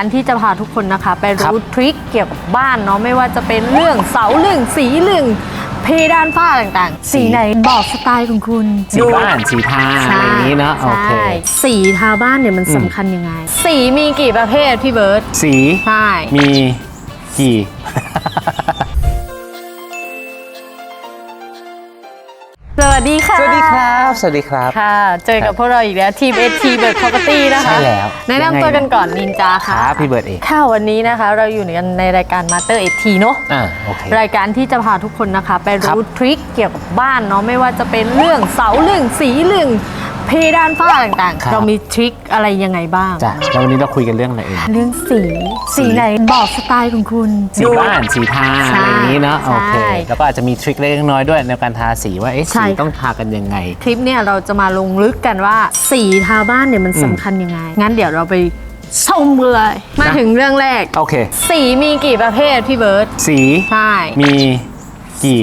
การที่จะพาทุกคนนะคะไปครับรู้ทริคเกี่ยวกับบ้านเนาะไม่ว่าจะเป็นเรื่องเสาเรื่องสีเรื่องเพดานฝ้าต่างๆ สีไหนบอกสไตล์ของคุณสีบ้านสีทาอะไรอย่างนี้เนาะโอเคใช่สีทาบ้านเนี่ยมันสำคัญยังไง สีมีกี่ประเภทพี่เบิร์ตสีใช่มีกี่สวัสดีค่ะ สวัสดีครับ สวัสดีครับ ค่ะ เจอกับพวกเราอีกแล้วทีมเอทีเบิร์ดพ r o p e r t y นะคะ ใช่แล้วแนะนำตัวกันก่อนนินจาคค่ะรับพี่เบิร์ดเองค่ะวันนี้นะคะเราอยู่กันในรายการ Master 8T เนาะ อ่าโอเค รายการที่จะพาทุกคนนะคะ ไปครับรู้ทริคเกี่ยวกับบ้านเนาะไม่ว่าจะเป็นเรื่องเสาเรื่องสีเรื่อง เพดานฝ้าต่างครับ ๆ เรามีทริคอะไรยังไงบ้าง จ้ะแล้ววันนี้เราคุยกันเรื่องอะไรเองเรื่องสี สีไหนบอกสไตล์ของคุณ สีบ้านสีทาใช่อะไรอย่างนี้เนาะโอเค ใช่แล้วก็อาจจะมีทริคเล็กๆน้อยๆด้วยในการทาสีว่าเอ๊ะใช่ สีค่ะต้องทากันยังไง คลิปเนี่ยเราจะมาลงลึกกันว่า สีทาบ้านเนี่ยมันสำคัญยังไง งั้นเดี๋ยวเราไปชมกันเลย มาถึงเรื่องแรก โอเค สีมีกี่ประเภทพี่เบิร์ตสีใช่ มีกี่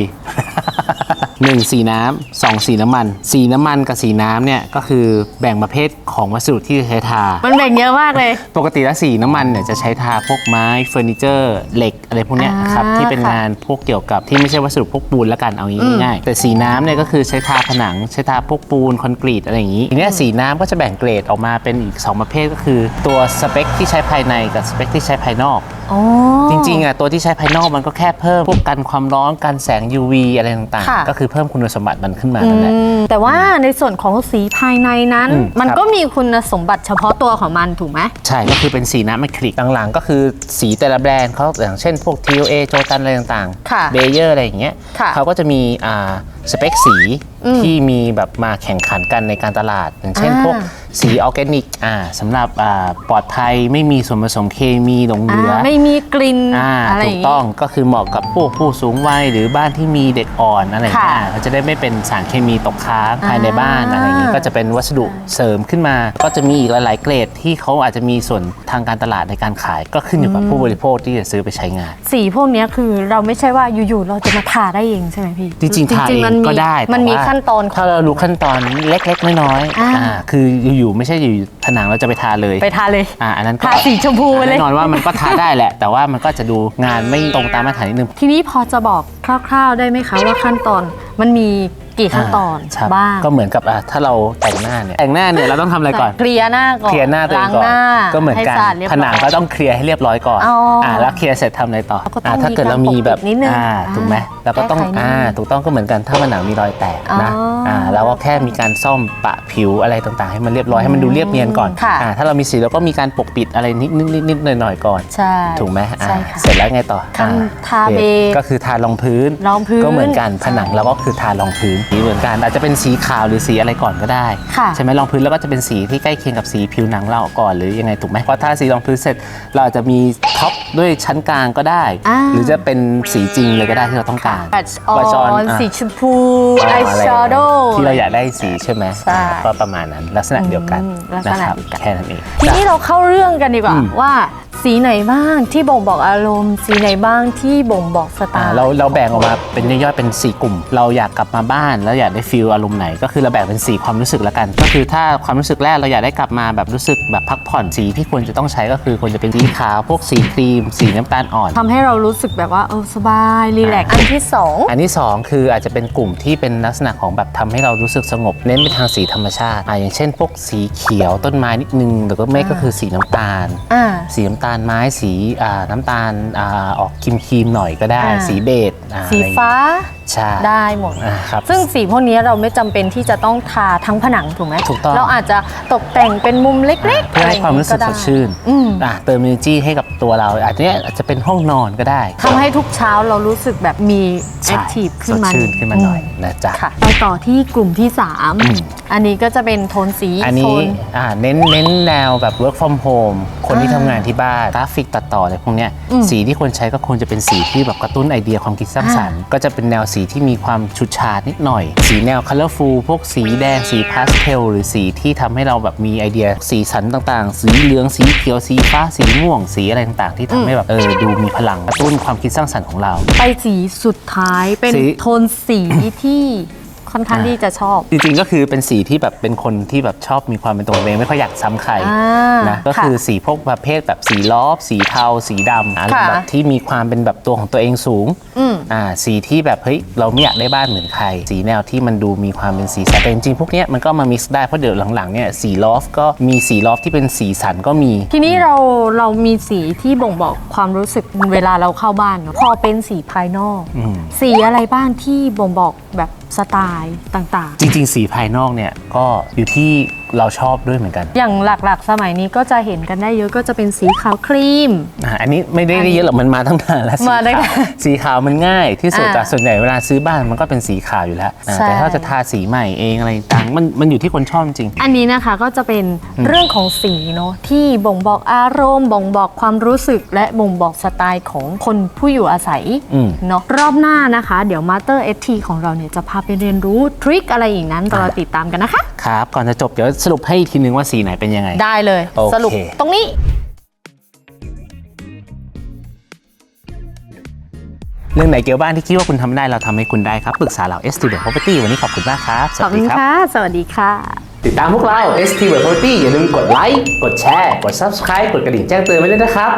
หนึ่งสีน้ำสองสีน้ำมัน สีน้ำมันกับสีน้ำเนี่ยก็คือแบ่งประเภทของวัสดุที่จะใช้ทา มันแบ่งเยอะมากเลย ปกติแล้วสีน้ำมันเนี่ยจะใช้ทาพวกไม้เฟอร์นิเจอร์เหล็กอะไรพวกเนี้ยอ่าครับที่เป็นค่ะงานพวกเกี่ยวกับที่ไม่ใช่วัสดุพวกปูนละกันเอางี้อืมง่ายๆแต่สีน้ำเนี่ยก็คือใช้ทาผนัง ใช้ทาพวกปูนคอนกรีตอะไรอย่างนี้ทีเนี้ยสีน้ำก็จะแบ่งเกรดออกมาเป็นอีก 2 ประเภทก็คือ ตัวสเปคที่ใช้ภายในกับสเปคที่ใช้ภายนอกอ๋อ จริงๆอะตัวที่ใช้ภายนอกมันก็แค่เพิ่มพวกกันความร้อนกันแสง UV อะไรต่างค่ะ ๆ ก็คือเพิ่มคุณสมบัติมันขึ้นมาอืนั่นแหละมแต่ว่าในส่วนของสีภายในนั้น อืมมันครับ ก็มีคุณสมบัติเฉพาะตัวของมันถูกไหม ใช่ก็คือเป็นสีน้ำอะคริลิกหลังๆ ก็คือสีแต่ละแบรนด์เขาอย่างเช่นพวก TOA โจตันอะไรต่างค่ะๆเบเยอร์อะไรอย่างเงี้ยค่ะ เขาก็จะมีอ่า สเปคสีอืมที่มีแบบมาแข่งขันกันในการตลาด อย่างเช่นอ่าพวกสีออร์แกนิกอ่าสำหรับอ่าปลอดภัยไม่มีส่วนผสมเคมีหลงเหลืออ่าไม่มีกลิ่นอ่าอะไรอถูย่ากงงี้ ต้องก็คือเหมาะกับผู้ผู้สูงวัยหรือบ้านที่มีเด็กอ่อนอะไรอย่างเงี้ยค่ะเขาจะได้ไม่เป็นสารเคมีตกค้างภายในบ้านอ่า อะไรอย่างงี้ก็จะเป็นวัสดุเสริมขึ้นมา ก็จะมีอีกหลายๆเกรดที่เขาอาจจะมีส่วนทางการตลาดในการขาย ก็ขึ้นอยู่กับผู้บริโภคที่จะซื้อไปใช้งาน สีพวกเนี้ยคือเราไม่ใช่ว่าอยู่ๆเราจะมาทาได้เองใช่ไหมพี่จริงๆทาเองมันมีก็ได้มันมีแต่ว่าขั้นตอนของถ้าเรารู้ขั้นตอนเล็กๆน้อยๆอ่า อ่าคืออยู่ๆไม่ใใช่อยู่ ผนังเราจะไปทาเลยไปทาเลย อ่าอันนั้นก็ทาสีชมพูไปเลย แน่นอนว่ามันก็ทาได้แหละ แต่ว่ามันก็จะดูงานไม่ตรงตามมาตรฐานนิดนึง ทีนี้พอจะบอกคร่าวๆได้ไหมคะว่าขั้นตอนมันมีกี่ขั้นตอนครับบ้าง ก็เหมือนกับอะถ้าเราแต่งหน้าเนี่ยแต่งหน้าเนี่ยเราต้องทำอะไรก่อน เคลียร์หน้าก่อนเคลียร์หน้าตัวเอล้างงก่อนหน้าก็เหมือนกันให้สะอาดเรียบผร้อยนังก็ต้องเคลียร์ให้เรียบร้อยก่อนอ๋ออ่่าแล้วเคลียร์เสร็จทำอะไรต่อก็ต้องอ่าถ้าเกิดเรามีแบบมีการปกปิดนิดนึงอ่าอ่าถูกไหมเราก็ต้องแก้ไขนิดนึงอ่าถูกต้องก็เหมือนกันถ้าผนังมีรอยแตกนะอ๋ออ่อ่าเราก็แค่มีการซ่อมปะผิวอะไรต่างๆ ให้มันเรียบร้อยให้มันดูเรียบเนียนก่อนค่ะ อ่าถ้าเรามีสีเราก็มีการปกปิดอะไรนิดนิดนิดนิดหน่อยหน่อยๆก่อน ใช่ ถูกไหมอ่าใช่ค่ะเสร็จแล้วไงต่อขั้นอ่ทาโอคเบสก็คือทารองพื้น รองพื้นก็เหมือนกันผนังใช่เราก็คือทารองพื้นสีเหมือนกันอาจจะเป็นสีขาวหรือสีอะไรก่อนก็ได้ ค่ะ ใช่ไหมรองพื้นแล้วก็จะเป็นสีที่ใกล้เคียงกับสีผิวหนังเราก่อนหรือยังไงถูกไหมเพราะถ้าสีรองพื้นเสร็จเราอาจจะมีท็อปด้วยชั้นกลางก็ได้ อ่า หรือจะเป็นสีจริงเลยก็ได้ที่เราต้องการแบตอ Blush อ on นอะ สีชมพูอ่าไออะไรแชโดว์ ที่เราอยากได้สีใช่ไหมใช่อ่าก็ประมาณนั้นลักษณะเดียวกันอืมลักษนะณะครับเดียวกันแค่นั้นเอง ทีนี้เราเข้าเรื่องกันดีกว่าอืมว่าสีไหนบ้างที่บ่งบอกอารมณ์ สีไหนบ้างที่บ่งบอกสไตอ่าล์เราเราแบ่งออกมาเป็นย่อยๆเป็น 4 กลุ่ม เราอยากกลับมาบ้านแล้วอยากได้ฟีลอารมณ์ไหน ก็คือเราแบ่งเป็น 4 ความรู้สึกแล้วกัน ก็คือถ้าความรู้สึกแรกเราอยากได้กลับมาแบบรู้สึกแบบพักผ่อนสีที่ควรจะต้องใช้ก็คือควรจะเป็นสีขาวพวกสีครีม สีน้ำตาลอ่อนทำให้เรารู้สึกแบบว่าเออสบายรีแลกซ์อันที่สองอันที่ 2 คืออาจจะเป็นกลุ่มที่เป็นลักษณะของแบบทำให้เรารู้สึกสงบ เน้นไปทางสีธรรมชาติอ่าอย่างเช่น พวกสีเขียวต้นไม้นิดนึงหรือก็ไม่ก็คือสีน้ำตาล อ่า สีน้ำตาลไม้สีอ่าน้ำตาลอ่าออกครีมครีมๆหน่อยก็ได้ อ่า สีเบจอ่สีอะไรอย่งงี้ฟ้าใช่ได้หมด อ่าครับ ซึ่งสีพวกนี้เราไม่จำเป็นที่จะต้องทาทั้งผนังถูกไหมถูกต้อง เราอาจจะตกแต่งเป็นมุมเล็กๆเพื่อให้ความรู้สึกสดชื่นอืมอะเติม energy ให้กับตัวเราอาจจะเนี่ยอาจจะเป็นห้องนอนก็ได้ทำให้ทุกเช้าเรารู้สึกแบบมีแอใช่คทีฟขึ้นมาสดชื่นขึ้นมาหน่อยนะจ๊ะ ค่ะไปต่อที่กลุ่มที่ อืม 3 อันนี้ก็จะเป็นโทนสีอันโทนี้น อ่าเน้นเน้นแนวแบบ work from home คนที่อ่าทำงานที่บ้านกราฟิกตัดต่ออะไรพวกเนี้ยอืมสีที่ควรใช้ก็ควรจะเป็นสีที่แบบกระตุ้นไอเดียความคิดสร้างสรรค์ก็จะเป็นแนวสีที่มีความชุดฉาดนิดหน่อย สีแนว colorful พวกสีแดงสีพาสเทลหรือสีที่ทำให้เราแบบมีไอเดียสีสันต่างๆ สีเหลืองสีเขียวสีฟ้าสีม่วงสีอะไรต่างๆ ที่ทำให้แบบเออดูมีพลังกระตุ้นความคิดสร้างสรรค์ของเรา ไปสีสุดท้ายเป็นสี โทนสีที่ คค่อนข้างอ่าที่จะชอบ จริงๆก็คือเป็นสีที่แบบเป็นคนที่แบบชอบมีความเป็นตัวเองไม่ค่อยอยากซ้ำใครอ่านะก็ค่ะคือสีพวกประเภทแบบสีลอฟสีเทา สีดำอะไรค่ะแบบที่มีความเป็นแบบตัวของตัวเองสูงอืม อ่าสีที่แบบเฮ้ยเราไม่อยากได้บ้านเหมือนใคร สีแนวที่มันดูมีความเป็นสีสันแต่จริงๆพวกเนี้ยมันก็มา mix ได้เพราะเดี๋ยวหลังๆเนี่ยสีลอฟก็มีสีลอฟที่เป็นสีสันก็มี ทีนี้เราเรามีสีที่บ่งบอกความรู้สึกเวลาเราเข้าบ้านเนอะพอเป็นสีภายนอกอืมสีอะไรบ้างที่บ่งบอกแบบ สไตล์ต่างๆ จริงๆ สีภายนอกเนี่ยก็อยู่ที่เราชอบด้วยเหมือนกันๆอย่างหลักๆ สมัยนี้ก็จะเห็นกันได้เยอะก็จะเป็นสีขาวครีม อ่าอันนี้ไม่ได้เยอะหรอกมันมาตั้งนานแล้วสีมาได้ขาวสีขาวมันง่ายที่สุดอ่าแต่ส่วนใหญ่เวลาซื้อบ้านมันก็เป็นสีขาวอยู่แล้วอ่าใช่ แต่ถ้าจะทาสีใหม่เองอะไรต่างมันมันอยู่ที่คนชอบจริง อันนี้นะคะก็จะเป็นเรื่องของสีเนาะที่บ่งบอกอารมณ์บ่งบอกความรู้สึก และบ่งบอกสไตล์ของคนผู้อยู่อาศัยอืม เนาะรอบหน้านะคะ เดี๋ยว Master ST ของเราเนี่ยจะพาไปเรียนรู้ทริคอะไรอย่างนั้นรอติดตามกันนะคะ ครับก่อนจะจบเดี๋ยวสรุปให้อีกทีนึงว่าสีไหนเป็นยังไง ได้เลย โอเค สรุปตรงนี้ เรื่องไหนเกี่ยวบ้านที่คิดว่าคุณทำได้เราทำให้คุณได้ครับ ปรึกษาเรา ST The Property วันนี้ขอบคุณมากครับ สขอวับสคุดีณครับ ค่ะ สวัสดีค่ะ ติดตามพวกเรา ST The Property อย่าลืมกดไลค์ กดแชร์ กด Subscribe กดกระดิ่งแจ้งเตือนไว้ด้วยนะครับ